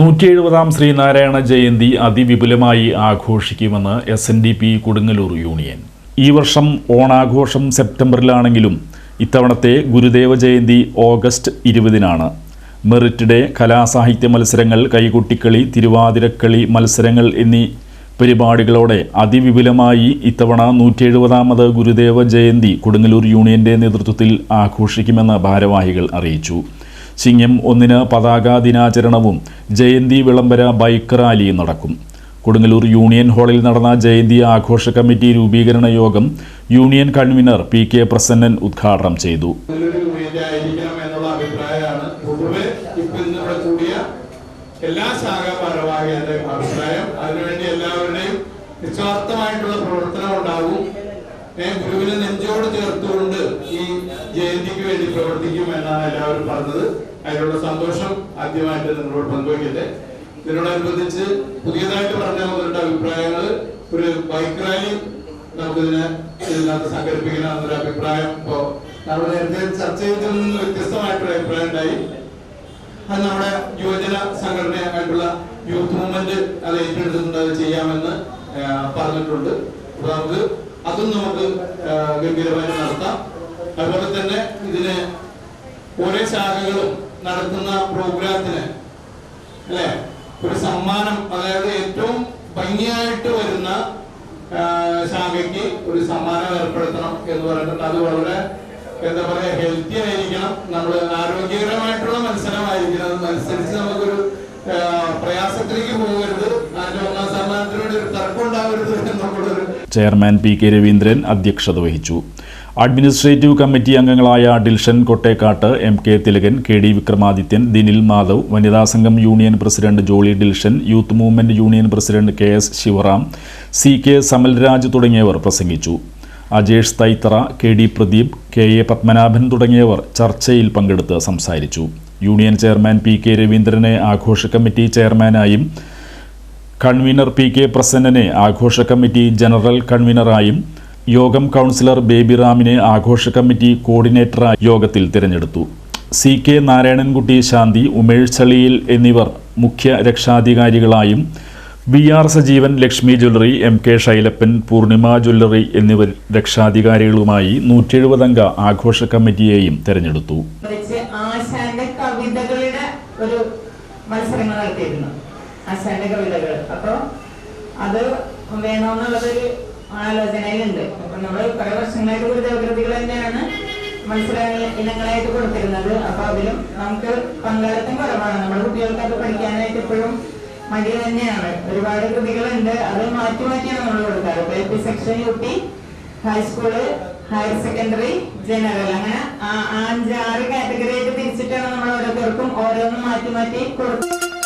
നൂറ്റി എഴുപതാം ശ്രീനാരായണ ജയന്തി അതിവിപുലമായി ആഘോഷിക്കുമെന്ന് S N D P Kodungallur union. ഈ വർഷം ഓണാഘോഷം സെപ്റ്റംബറിലാണെങ്കിലും ഇത്തവണത്തെ ഗുരുദേവ ജയന്തി ഓഗസ്റ്റ് ഇരുപതിനാണ്. മെറിറ്റ് ഡേ കലാസാഹിത്യ മത്സരങ്ങൾ കൈകൊട്ടിക്കളി തിരുവാതിരക്കളി മത്സരങ്ങൾ എന്നീ പരിപാടികളോടെ അതിവിപുലമായി ഇത്തവണ നൂറ്റി എഴുപതാമത് ഗുരുദേവ ജയന്തി കൊടുങ്ങല്ലൂർ യൂണിയന്റെ നേതൃത്വത്തിൽ ആഘോഷിക്കുമെന്ന് ഭാരവാഹികൾ അറിയിച്ചു. ചിങ്ങം ഒന്നിന് പതാക ദിനാചരണവും ജയന്തി വിളംബര ബൈക്ക് റാലിയും നടക്കും. കൊടുങ്ങല്ലൂർ യൂണിയൻ ഹാളിൽ നടന്ന ജയന്തി ആഘോഷ കമ്മിറ്റി രൂപീകരണ യോഗം union convener P K Prasannan ഉദ്ഘാടനം ചെയ്തു. എല്ലാ ശാഖാ ഭാരവാഹികളുടെ അഭിപ്രായം. അതിനുവേണ്ടി എല്ലാവരുടെയും നിസ്വാർത്ഥമായിട്ടുള്ള പ്രവർത്തനം ഉണ്ടാവും പ്രവർത്തിക്കും എന്നാണ് എല്ലാവരും പറഞ്ഞത്. അതിനുള്ള സന്തോഷം ആദ്യമായിട്ട് നിങ്ങളോട് പങ്കുവയ്ക്കട്ടെ. ഇതിനോടനുബന്ധിച്ച് പുതിയതായിട്ട് പറഞ്ഞ അവരുടെ അഭിപ്രായങ്ങൾ ഒരു ബൈക്ക് റാലി നമുക്കിതിനെ ഇതിനകത്ത് സംഘടിപ്പിക്കണം എന്നൊരു അഭിപ്രായം ഇപ്പോ നമ്മൾ നേരത്തെ ചർച്ച ചെയ്തതിൽ നിന്ന് വ്യത്യസ്തമായിട്ടൊരു അഭിപ്രായം ഉണ്ടായി. അത് നമ്മുടെ യുവജന സംഘടനയായിട്ടുള്ള യൂത്ത് മൂവ്മെന്റ് അത് ഏറ്റെടുത്തിട്ടുണ്ട് അത് ചെയ്യാമെന്ന് പറഞ്ഞിട്ടുണ്ട്. അപ്പൊ നമുക്ക് അതും നമുക്ക് ഗംഭീരമായി നടത്താം. അതുപോലെ തന്നെ ഇതിന് ഓരോ ശാഖകളും നടത്തുന്ന പ്രോഗ്രാമത്തിന് അല്ലെ? ഒരു സമ്മാനം അതായത് ഏറ്റവും ഭംഗിയായിട്ട് വരുന്ന ശാഖയ്ക്ക് ഒരു സമ്മാനം ഏർപ്പെടുത്തണം എന്ന് പറഞ്ഞിട്ടുണ്ട്. അത് വളരെ എന്താ പറയാ ഹെൽത്തി ആയിരിക്കണം. നമ്മൾ ആരോഗ്യകരമായിട്ടുള്ള ചെയർമാൻ പി കെ രവീന്ദ്രൻ അധ്യക്ഷത വഹിച്ചു. അഡ്മിനിസ്ട്രേറ്റീവ് കമ്മിറ്റി അംഗങ്ങളായ Dilshan Kottekkat M K Thilakan K D Vikramadithyan Dinil Madhav വനിതാ സംഘം union president Jolly Dilshan youth movement union president K S Sivaram C K Samalraj തുടങ്ങിയവർ പ്രസംഗിച്ചു. Ajesh Thaithara K D Pradeep K A Padmanabhan തുടങ്ങിയവർ ചർച്ചയിൽ പങ്കെടുത്ത് സംസാരിച്ചു. Union chairman P K രവീന്ദ്രനെ ആഘോഷ കമ്മിറ്റി ചെയർമാനായും കൺവീനർ പി കെ പ്രസന്നനെ ആഘോഷ കമ്മിറ്റി ജനറൽ കൺവീനറായും യോഗം കൗൺസിലർ ബേബി റാമിനെ ആഘോഷ കമ്മിറ്റി കോർഡിനേറ്ററായി യോഗത്തിൽ തിരഞ്ഞെടുത്തു. സി കെ നാരായണൻകുട്ടി ശാന്തി ഉമേഷ് ചളിയിൽ എന്നിവർ മുഖ്യ രക്ഷാധികാരികളായും B R Sajeevan Lakshmi jewellery M K Shailappan Poornima jewellery എന്നിവർ രക്ഷാധികാരികളുമായി നൂറ്റി എഴുപതംഗ ആഘോഷ കമ്മിറ്റിയെയും തെരഞ്ഞെടുത്തു. ഒരു ആശാന്റെ കവിതകൾ അപ്പൊ അത് വേണമെന്നുള്ളതൊരു ആലോചനയിലുണ്ട്. അപ്പൊ നമ്മൾ കുറെ വർഷങ്ങളായിട്ട് ഒരു ദേവകൃതികൾ തന്നെയാണ് മത്സരങ്ങൾ ഇനങ്ങളായിട്ട് കൊടുത്തിരുന്നത്. അപ്പൊ അതിലും നമുക്ക് പങ്കാളിത്തം കുറവാണ്. നമ്മുടെ കുട്ടികൾക്ക് അത് പഠിക്കാനായിട്ട് ഇപ്പോഴും മടി തന്നെയാണ്. ഒരുപാട് കൃതികളുണ്ട്. അത് മാറ്റി മാറ്റിയാണ് നമ്മൾ കൊടുക്കാറ്. ഇപ്പൊ L P section U P high school higher secondary general അങ്ങനെ അഞ്ചാറ് കാറ്റഗറി ആയിട്ട് തിരിച്ചിട്ടാണ് നമ്മൾ ഓരോരുത്തർക്കും ഓരോന്നും മാറ്റി മാറ്റി കൊടുക്കുന്നത്